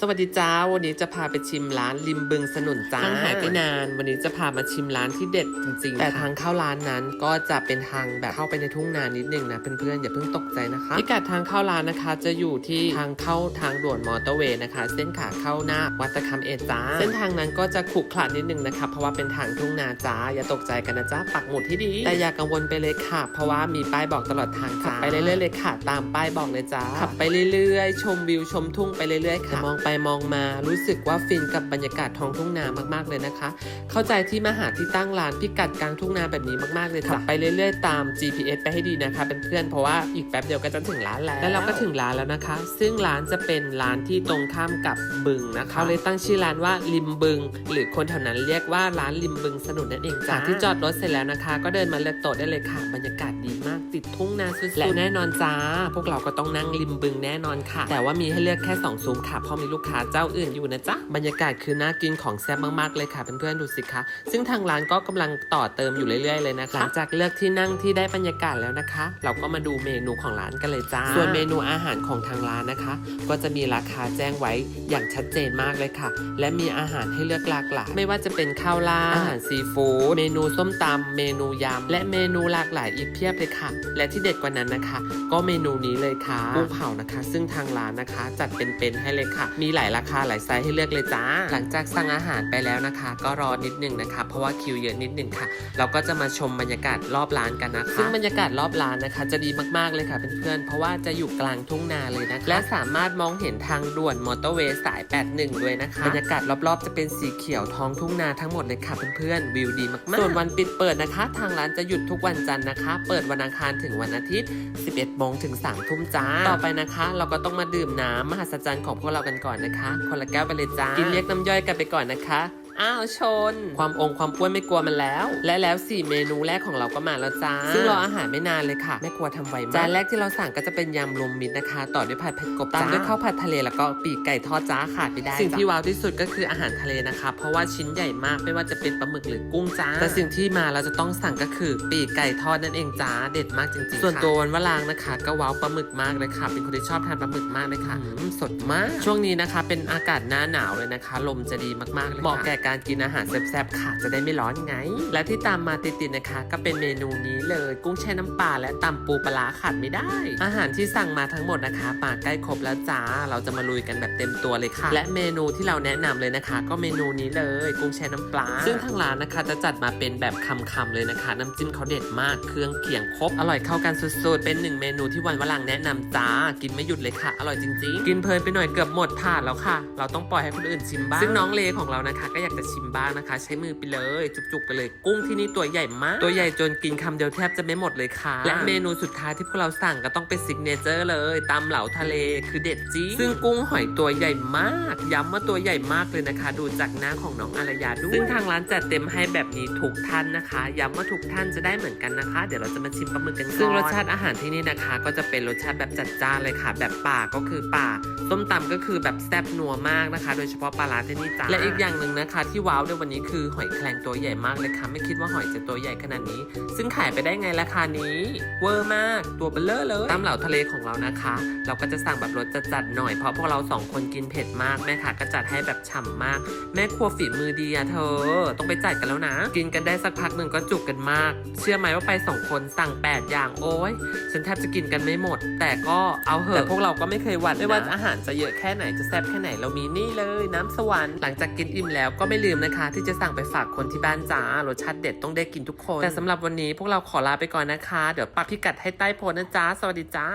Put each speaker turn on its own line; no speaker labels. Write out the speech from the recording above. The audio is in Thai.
สวัสดีจ้า วันนี้จะพาไปชิมร้านริมบึงสนุนจ้าหายไปนาน วันนี้จะพามาชิมร้านที่เด็ดจริงๆ แต่ทางเข้าร้านนั้นก็จะเป็นทางแบบเข้าไปในทุ่งนานิดนึงนะเพื่อนๆอย่าเพิ่งตกใจนะคะพิกัดทางเข้าร้านนะคะ จะอยู่ที่ทางเข้าทางด่วนมอเตอร์เวย์นะคะ เส้นขาเข้าหน้าวัดตะคำเอจ้า เส้นทางนั้นก็จะขรุขระนิดนึงนะคะเพราะว่าเป็นทางทุ่งนาจ้า อย่าตกใจกันนะจ้าปักหมุดที่ดี แต่อย่ากังวลไปเลยค่ะ เพราะว่ามีป้ายบอกตลอดทางขับไปเรื่อยๆเลยค่ะ ตามป้ายบอกเลยจ้าขับไปเรื่อยๆ ชมวิวชมทุ่งไปเรื่อยๆค่ะมองไปมองมารู้สึกว่าฟินกับบรรยากาศท้องทุ่งนามากๆเลยนะคะ เข้าใจที่มาหาที่ตั้งร้านพิกัดกลางทุ่งนาแบบนี้มากๆเลยขับไปเรื่อยๆตาม GPS ไปให้ดีนะคะเป็นเพื่อนเพราะว่าอีกแป๊บเดียวก็จะถึงร้านแล้วแล้วเราก็ถึงร้านแล้วนะคะ ซึ่งร้านจะเป็นร้านที่ตรงข้ามกับบึงนะคะเขาเลยตั้งชื่อร้านว่าริมบึง หรือคนแถวนั้นเรียกว่าร้านริมบึงสนุนนั่นเองจ้าที่จอดรถเสร็จแล้วนะคะ ก็เดินมาเลือกโต๊ะได้เลยค่ะบรรยากาศดีมากติดทุ่งนาสุดๆและแน่นอนจ้า พวกเราก็ต้องนั่งริมบึงแน่นอนค่ะ แต่ว่ามีให้เลือกแค่สองซุ้มค่ะเพราะมีลูกค้าเจ้าอื่นอยู่นะจ๊ะ บรรยากาศคือน่ากินของแซ่บมากๆเลยค่ะเพื่อนๆดูสิคะ ซึ่งทางร้านก็กำลังต่อเติมอยู่เรื่อยๆเลยนะคะ หลังจากเลือกที่นั่งที่ได้บรรยากาศแล้วนะคะ เราก็มาดูเมนูของร้านกันเลยจ้า ส่วนเมนูอาหารของทางร้านนะคะ ก็จะมีราคาแจ้งไว้อย่างชัดเจนมากเลยค่ะ และมีอาหารให้เลือกหลากหลาย ไม่ว่าจะเป็นข้าวราดอาหารซีฟู้ดเมนูส้มตำเมนูยำและเมนูหลากหลายอีกเพียบเลยค่ะ และที่เด็ดกว่านั้นนะคะ ก็เมนูนี้เลยค่ะกุ้งเผานะคะ ซึ่งทางร้านนะคะจัดเป็นๆให้เลยค่ะ มีหลายราคาหลายไซส์ให้เลือกเลยจ้า หลังจากสั่งอาหารไปแล้วนะคะ ก็รอนิดนึงนะคะ เพราะว่าคิวเยอะนิดนึงค่ะ เราก็จะมาชมบรรยากาศรอบร้านกันนะคะซึ่งบรรยากาศรอบร้านนะคะ จะดีมากๆเลยค่ะเพื่อนๆเพราะว่าจะอยู่กลางทุ่งนาเลยนะคะและสามารถมองเห็นทางด่วนมอเตอร์เวย์สาย 81 ด้วยนะคะบรรยากาศรอบๆ จะเป็นสีเขียวท้องทุ่งนาทั้งหมดเลยค่ะเพื่อนๆวิวดีมากๆส่วนวันปิดเปิดนะคะ ทางร้านจะหยุดทุกวันจันทร์นะคะ เปิดวันอังคารถึงวันอาทิตย์ 11โมงถึง3ทุ่มจ้าต่อไปนะคะ เราก็ต้องมาดื่มน้ำมหัศจรรย์ของพวกเรากันก่อนนะคะ คนละแก้วไปเลยจ้ากินเรียกน้ำย่อยกันไปก่อนนะคะ อ้าวชน ความองค์ความป้วนไม่กลัวมันแล้ว และแล้วสี่เมนูแรกของเราก็มาแล้วจ้า ซึ่งรออาหารไม่นานเลยค่ะแม่ครัวทำไวมาก จานแรกที่เราสั่งก็จะเป็นยำรวมมิตรนะคะ ต่อด้วยผัดเผ็ดกบตามด้วยข้าวผัดทะเลแล้วก็ปีกไก่ทอดจ้าขาดไม่ได้ สิ่งที่ว้าวที่สุดก็คืออาหารทะเลนะคะ เพราะว่าชิ้นใหญ่มากไม่ว่าจะเป็นปลาหมึกหรือกุ้งจ้า แต่สิ่งที่มาเราจะต้องสั่งก็คือปีกไก่ทอดนั่นเองจ้าเด็ดมากจริงๆ ส่วนตัววันวลางนะคะ ก็ว้าวปลาหมึกมากเลยค่ะ เป็นคนที่ชอบทานปลาหมึกมากเลยค่ะอืมสดมาก ช่วงนี้นะคะ เป็นอากาศหน้าหนาวเลยนะคะ ลมจะดีมากๆเลยค่ะเหมาะแก่การกินอาหารแซ่บๆค่ะ จะได้ไม่ร้อนไง และที่ตามมาติดๆนะคะ ก็เป็นเมนูนี้เลย กุ้งแช่น้ำปลาและตำปูปลาขาดไม่ได้ อาหารที่สั่งมาทั้งหมดนะคะมาใกล้ครบแล้วจ้า เราจะมาลุยกันแบบเต็มตัวเลยค่ะ และเมนูที่เราแนะนำเลยนะคะ ก็เมนูนี้เลย กุ้งแช่น้ำปลา ซึ่งทางร้านนะคะจะจัดมาเป็นแบบคำๆเลยนะคะ น้ำจิ้มเขาเด็ดมากเครื่องเคียงครบอร่อยเข้ากันสุดๆ เป็นหนึ่งเมนูที่วันวลังแนะนำจ้า กินไม่หยุดเลยค่ะ อร่อยจริงๆ กินเพลินไปหน่อยเกือบหมดถาดแล้วค่ะ เราต้องปล่อยให้คนอื่นชิมบ้างซึ่งน้องเลของเรานะคะ ก็อยากจะชิมบ้างนะคะ ใช้มือไปเลย จุกๆไปเลย กุ้งที่นี่ตัวใหญ่มาก ตัวใหญ่จนกินคำเดียวแทบจะไม่หมดเลยค่ะ และเมนูสุดท้ายที่พวกเราสั่งก็ต้องเป็นซิกเนเจอร์เลยตำเหลาทะเลคือเด็ดจริง ซึ่งกุ้งหอยตัวใหญ่มาก ย้ำว่าตัวใหญ่มากเลยนะคะ ดูจากหน้าของน้องอารยาด้วยซึ่งทางร้านจัดเต็มให้แบบนี้ทุกท่านนะคะ ย้ำว่าทุกท่านจะได้เหมือนกันนะคะ เดี๋ยวเราจะมาชิมปลาหมึกกันก่อนซึ่งรสชาติอาหารที่นี่นะคะ ก็จะเป็นรสชาติแบบจัดจ้านเลยค่ะ แบบป่าก็คือป่าส้มตำก็คือแบบแซ่บนัวมากนะคะ โดยเฉพาะปลาร้าที่นี่จ้าและอีกอย่างหนึ่งนะคะที่ว้าวในวันนี้คือหอยแครงตัวใหญ่มากเลยค่ะ ไม่คิดว่าหอยจะตัวใหญ่ขนาดนี้ ซึ่งขายไปได้ไงราคานี้ เวอร์มากตัวเบลเลอร์เลยตามเหล่าทะเลของเรานะคะ เราก็จะสั่งแบบรสจัดๆหน่อยเพราะพวกเราสองคนกินเผ็ดมากแม่ค่ะก็จัดให้แบบฉ่ำมาก แม่ครัวฝีมือดีอะเธอ ต้องไปจัดกันแล้วนะ กินกันได้สักพักหนึ่งก็จุกกันมาก เชื่อไหมว่าไปสองคนสั่ง 8 อย่างโอ้ยฉันแทบจะกินกันไม่หมด แต่ก็เอาเหอะแต่พวกเราก็ไม่เคยหวั่นไม่ว่าอาหารจะเยอะแค่ไหนจะแซ่บแค่ไหนเรามีนี่เลย น้ำสวรรค์หลังจากกินอิ่มแล้วก็ไม่ลืมนะคะ ที่จะสั่งไปฝากคนที่บ้านจ้ารสชาติเด็ดต้องได้กินทุกคน แต่สำหรับวันนี้พวกเราขอลาไปก่อนนะคะ เดี๋ยวปักพิกัดให้ใต้โพสนะจ้า สวัสดีจ้า